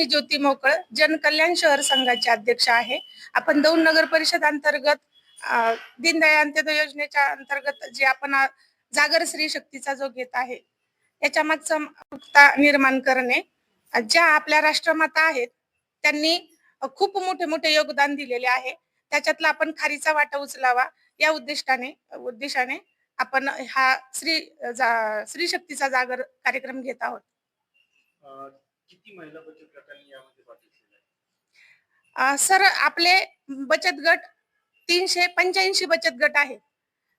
मी ज्योती मोकळ जनकल्याण शहर संघाचे अध्यक्ष आहे. आपण दौंड नगर परिषद अंतर्गत दीनदयाळ अंत्योदय योजनेच्या अंतर्गत जे आपण जागर स्त्री शक्तीचा जो घेत आहे याच्या मागचा निर्माण करणे ज्या आपल्या राष्ट्रमाता आहेत त्यांनी खूप मोठे मोठे योगदान दिलेले आहे. त्याच्यातला आपण खारीचा वाटा उचलावा या उद्दिष्टाने उद्देशाने आपण हा श्री जा- स्त्री शक्तीचा जागर कार्यक्रम घेत आहोत. किती महिला बचत गटांनी यामध्ये आहे? अ, सर आपले बचत गट तीनशे पंच्याऐंशी बचत गट आहेत.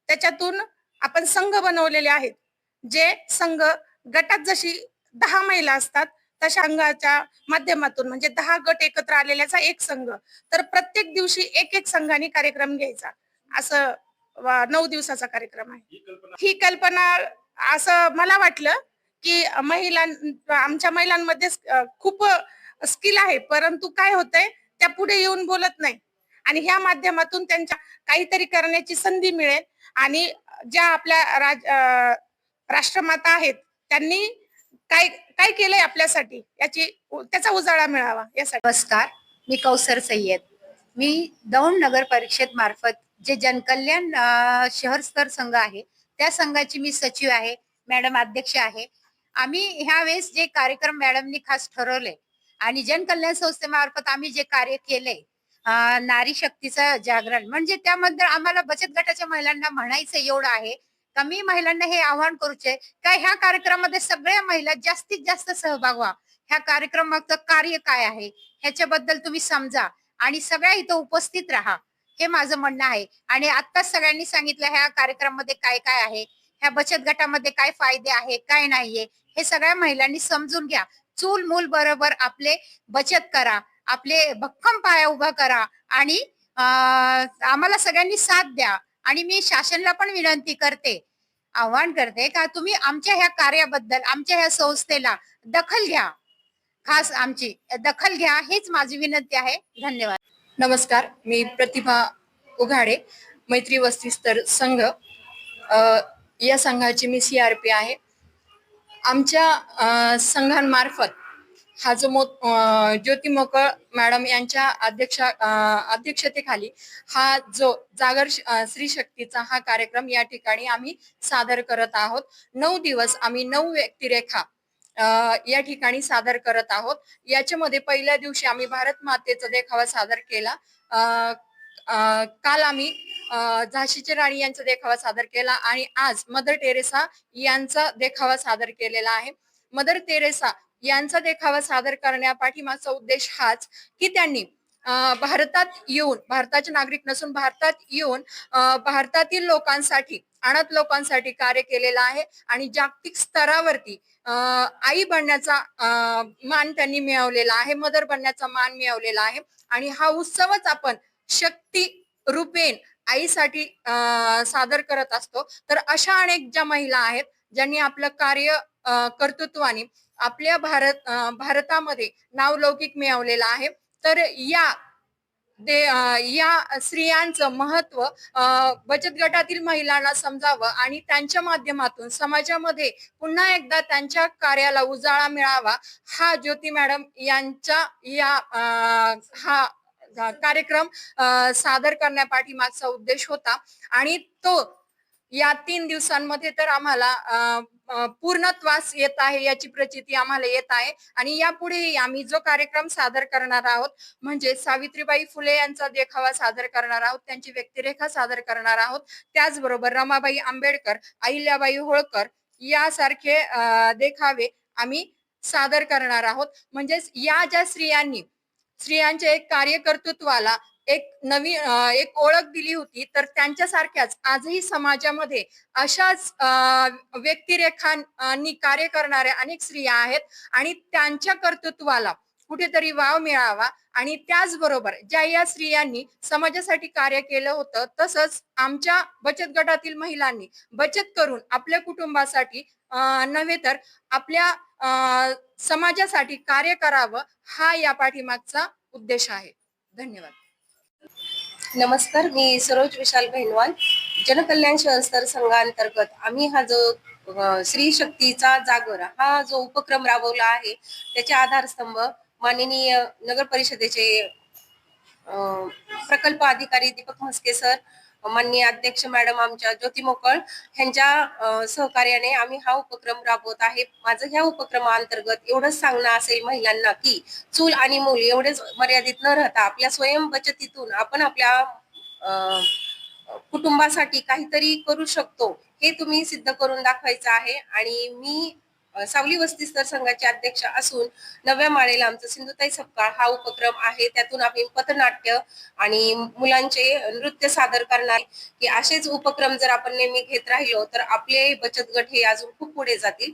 त्याच्यातून आपण संघ बनवलेले आहेत. जे संघ गटात जशी दहा महिला असतात तशा संघाच्या माध्यमातून म्हणजे दहा गट एकत्र आलेल्याचा एक संघ. तर प्रत्येक दिवशी एक एक संघाने कार्यक्रम घ्यायचा. असं नऊ दिवसाचा कार्यक्रम आहे. ही कल्पना ही कल्पना असं मला वाटलं की महिलां आमच्या महिलांमध्ये खूप स्किल आहे. परंतु काय होतंय त्या पुढे येऊन बोलत नाही. आणि ह्या माध्यमातून त्यांच्या काहीतरी करण्याची संधी मिळेल. आणि ज्या आपल्या राज राष्ट्रमाता आहेत त्यांनी काय काय केलंय आपल्यासाठी? याची त्याचा उजाळा मिळावा यासाठी. नमस्कार. मी कौसर सय्यद. मी दौंड नगर परिषद मार्फत जे जनकल्याण शहर स्तर संघ आहे त्या संघाची मी सचिव आहे मॅडम अध्यक्ष आहे. आम्ही ह्या वेळेस जे कार्यक्रम मॅडमनी खास ठरवले आणि जनकल्याण संस्थेमार्फत आम्ही जे कार्य केले नारी शक्तीचं जागरण म्हणजे त्यामध्ये आम्हाला बचत गटाच्या महिलांना म्हणायचं एवढं आहे का मी महिलांना हे आवाहन करूचे का ह्या कार्यक्रमामध्ये सगळ्या महिला जास्तीत जास्त सहभाग व्हा. ह्या कार्यक्रमाचं कार्य काय आहे ह्याच्याबद्दल तुम्ही समजा आणि सगळ्या इथं उपस्थित राहा. हे माझं म्हणणं आहे. आणि आत्ताच सगळ्यांनी सांगितलं ह्या कार्यक्रमामध्ये काय काय आहे. ह्या बचत गटामध्ये काय फायदे आहे काय नाहीये हे सगळ्या महिलांनी समजून घ्या. चूल मूल बरोबर आपले बचत करा आपले भक्कम पाया उभा करा आणि आम्हाला सगळ्यांनी साथ द्या आणि मी शासनला पण विनंती करते आव्हान करते का तुम्ही आमच्या ह्या कार्याबद्दल आमच्या ह्या संस्थेला दखल घ्या. खास आमची दखल घ्या हेच माझी विनंती आहे. धन्यवाद. नमस्कार मी प्रतिभा उघाडे मैत्री वस्ती स्तर संघ. अ, या संघाची मी सी आर पी आहे. आमच्या संघांमार्फत हा जो मो ज्योती मोकळ मॅडम यांच्या अध्यक्षा अध्यक्षतेखाली हा जो जागर श्री शक्तीचा हा कार्यक्रम या ठिकाणी आम्ही सादर करत आहोत. नऊ दिवस आम्ही नऊ व्यक्तिरेखा या ठिकाणी सादर करत आहोत. याच्यामध्ये पहिल्या दिवशी आम्ही भारत मातेचा देखावा सादर केला. अ, काल आम्ही झाशीची राणी यांचा देखावा सादर केला आणि आज मदर टेरेसा यांचा देखावा सादर केलेला आहे. मदर टेरेसा यांचा देखावा सादर करण्यापाठीमागचा उद्देश हाच की त्यांनी भारतात येऊन भारताचे नागरिक नसून भारतात येऊन भारतातील लोकांसाठी अनाथ लोकांसाठी कार्य केलेलं आहे आणि जागतिक स्तरावरती आई बनण्याचा मान त्यांनी मिळवलेला आहे मदर बनण्याचा मान मिळवलेला आहे. आणि हा उत्सवच आपण शक्ती रूपेण आईसाठी अ, सादर करत असतो. तर अशा अनेक ज्या महिला आहेत ज्यांनी आपलं कार्य कर्तृत्वाने आपल्या भारत भारतामध्ये नावलौकिक मिळवलेलं आहे. तर या दे या स्त्रियांचं महत्त्व बचत गटातील महिलांना समजावं आणि त्यांच्या माध्यमातून समाजामध्ये पुन्हा एकदा त्यांच्या कार्याला उजाळा मिळावा हा ज्योती मॅडम यांच्या या आ, हा कार्यक्रम सादर करण्यापाठीमागचा उद्देश होता. आणि तो या तीन दिवसांमध्ये तर आम्हाला पूर्णत्वास येत आहे याची प्रचिती आम्हाला येत आहे. आणि यापुढेही आम्ही जो कार्यक्रम सादर करणार आहोत म्हणजे सावित्रीबाई फुले यांचा देखावा सादर करणार आहोत त्यांची व्यक्तिरेखा सादर करणार आहोत. त्याचबरोबर रमाबाई आंबेडकर अहिल्याबाई होळकर यासारखे देखावे आम्ही सादर करणार आहोत. म्हणजेच या ज्या स्त्रियांनी स्त्रियांच्या एक कार्यकर्तृत्वाला एक नवी एक ओळख दिली होती. तर त्यांच्यासारख्याच आजही समाजामध्ये अशाच व्यक्तिरेखांनी कार्य करणाऱ्या अनेक स्त्रिया आहेत आणि त्यांच्या कर्तृत्वाला कुठेतरी वाव मिळावा. आणि त्याचबरोबर ज्या या स्त्रियांनी समाजासाठी कार्य केलं होतं तसंच आमच्या बचत गटातील महिलांनी बचत करून आपल्या कुटुंबासाठी नव्हे तर आपल्या समाजासाठी कार्य करावं हा या पाठीमागचा उद्देश आहे. धन्यवाद. नमस्कार मी सरोज विशाल बहिनवाल जनकल्याण शहर संघांतर्गत आम्ही हा जो स्त्री शक्तीचा जागर हा जो उपक्रम राबवला आहे त्याचे आधारस्तंभ माननीय नगर परिषदेचे प्रकल्प अधिकारी दीपक म्हस्के सर माननीय अध्यक्ष मॅडम आमच्या ज्योती मोकळ ह्यांच्या सहकार्याने आम्ही हा उपक्रम राबवत आहे. माझं ह्या उपक्रमाअंतर्गत एवढंच सांगणं असेल महिलांना की चूल आणि मूल एवढेच मर्यादित न राहता आपल्या स्वयं बचतीतून आपण आपल्या कुटुंबासाठी काहीतरी करू शकतो हे तुम्ही सिद्ध करून दाखवायचं आहे. आणि मी सावली वस्ती स्तर संघाचे अध्यक्ष असून नव्या माळेला आमचं सिंधुताई सपकाळ हा उपक्रम आहे. त्यातून आम्ही पथनाट्य आणि मुलांचे नृत्य सादर करणार. की असेच उपक्रम जर आपण नेहमी घेत राहिलो तर आपले बचत गट हे अजून खूप पुढे जातील.